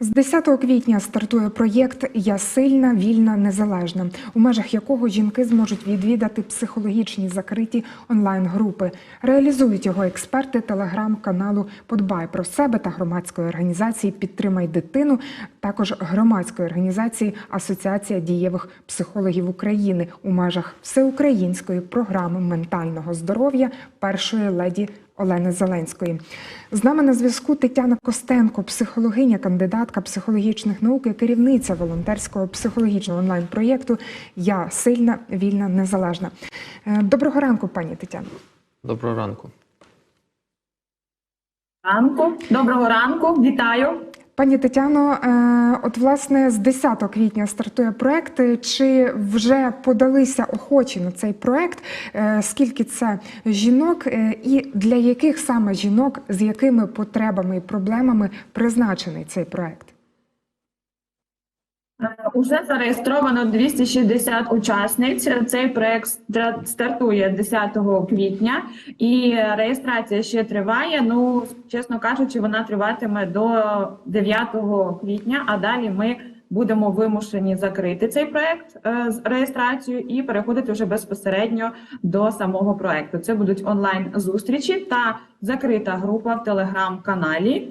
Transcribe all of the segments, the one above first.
З 10 квітня стартує проєкт Я сильна, вільна, незалежна, у межах якого жінки зможуть відвідати психологічні закриті онлайн-групи. Реалізують його експерти телеграм-каналу Подбай про себе та громадської організації Підтримай дитину, також громадської організації Асоціація дієвих психологів України у межах всеукраїнської програми ментального здоров'я першої леді Олени Зеленської. З нами на зв'язку Тетяна Костенко, психологиня, кандидатка психологічних наук і керівниця волонтерського психологічного онлайн-проєкту Я сильна, вільна, незалежна. Е, Доброго ранку, пані Тетяно. Доброго ранку. Ранку, доброго ранку, вітаю. Пані Тетяно, е, от власне з 10 квітня стартує проект. Чи вже подалися охочі на цей проект? Е, Скільки це жінок, е, і для яких саме жінок, з якими потребами і проблемами призначений цей проект? Уже зареєстровано 260 учасниць. Цей проект стартує 10 квітня, і реєстрація ще триває. Ну, чесно кажучи, вона триватиме до 9 квітня, а далі ми будемо вимушені закрити цей проект е, з реєстрацією і переходити вже безпосередньо до самого проекту. Це будуть онлайн зустрічі та закрита група в телеграм-каналі.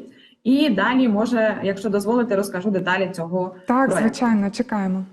І далі, може, якщо дозволите, розкажу деталі цього Так, проекту. звичайно, чекаємо.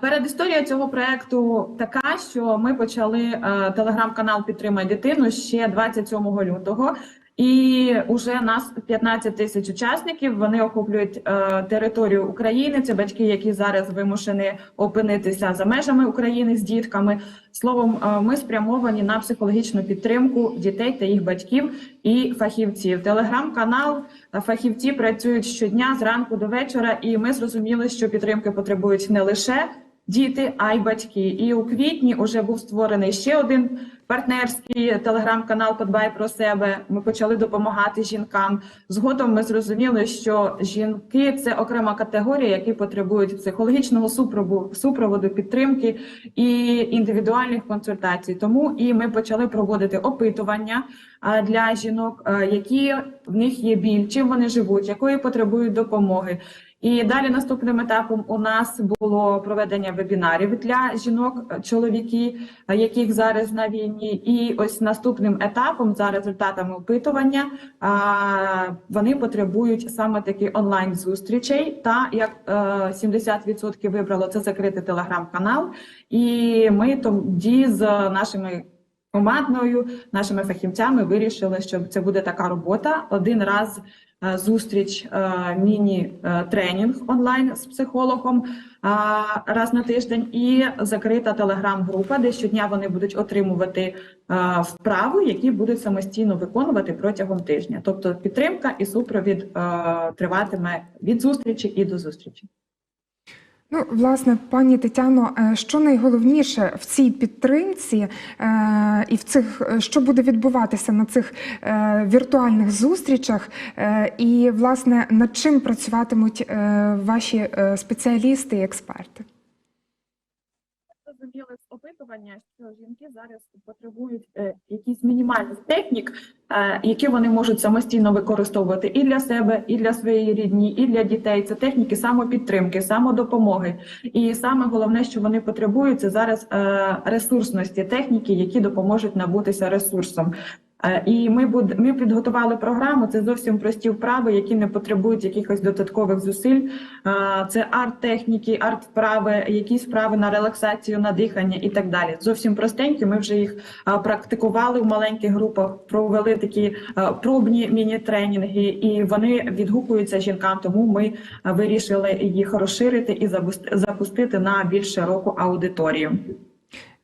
Перед історією цього проекту така, що ми почали е, телеграм-канал Підтримай дитину ще 27 лютого. І вже нас 15 тисяч учасників. Вони охоплюють е, територію України. Це батьки, які зараз вимушені опинитися за межами України з дітками. Словом, е, ми спрямовані на психологічну підтримку дітей та їх батьків і фахівців. Телеграм-канал е, фахівці працюють щодня зранку до вечора, і ми зрозуміли, що підтримки потребують не лише діти, а й батьки. І у квітні вже був створений ще один партнерський телеграм-канал Подбай про себе. Ми почали допомагати жінкам. Згодом ми зрозуміли, що жінки це окрема категорія, які потребують психологічного супроводу, супроводу підтримки і індивідуальних консультацій. Тому і ми почали проводити опитування для жінок, які в них є біль, чим вони живуть, якої потребують допомоги. І далі наступним етапом у нас було проведення вебінарів для жінок, е, чоловіки, е, яких зараз на війні. І ось наступним етапом, за результатами опитування, вони потребують саме таки онлайн зустрічей. Та як е, 70% вибрало це закритий телеграм-канал, і ми тоді з нашими. Командною нашими фахівцями вирішили, що це буде така робота. Один раз е, зустріч, е, міні-тренінг онлайн з психологом е, раз на тиждень, і закрита телеграм-група, де щодня вони будуть отримувати вправи, які будуть самостійно виконувати протягом тижня. Тобто підтримка і супровід триватиме від зустрічі і до зустрічі. Ну, власне, пані Тетяно, е, що найголовніше в цій підтримці е, і в цих, е, що буде відбуватися на цих е, віртуальних зустрічах, е, і власне над чим працюватимуть е, ваші е, спеціалісти і експерти? Зрозуміли з опитування, що жінки зараз потребують е, якісь мінімальних технік, е, які вони можуть самостійно використовувати і для себе, і для своєї рідні, і для дітей. Це техніки самопідтримки, самодопомоги. І саме головне, що вони потребують, це зараз е, ресурсності техніки, які допоможуть набутися ресурсом. Е, І ми буд... ми підготували програму. Це зовсім прості вправи, які не потребують якихось додаткових зусиль. Е, Це арт-техніки, арт-вправи, якісь вправи на релаксацію, на дихання і так далі. Зовсім простенькі. Ми вже їх е, практикували в маленьких групах, провели такі пробні міні-тренінги, і вони відгукуються жінкам. Тому ми вирішили їх розширити і запустити на більш широку аудиторію.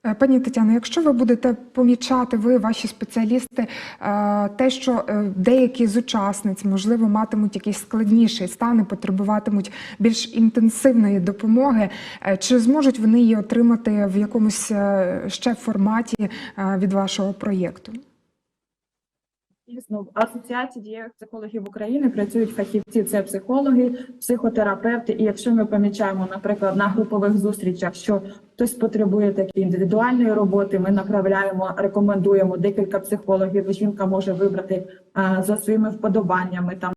Е, Пані Тетяно, якщо ви будете помічати, ви, ваші спеціалісти, е, те, що е, деякі з учасниць, можливо, матимуть якийсь складніший стан потребуватимуть більш інтенсивної допомоги, чи зможуть вони її отримати в якомусь ще форматі від вашого проєкту? Дійсно, в Асоціації дієвих психологів України працюють фахівці, це психологи, психотерапевти. І якщо ми помічаємо, наприклад, на групових зустрічах, що хтось потребує такої індивідуальної роботи, ми направляємо, рекомендуємо декілька психологів. Жінка може вибрати а, за своїми вподобаннями там.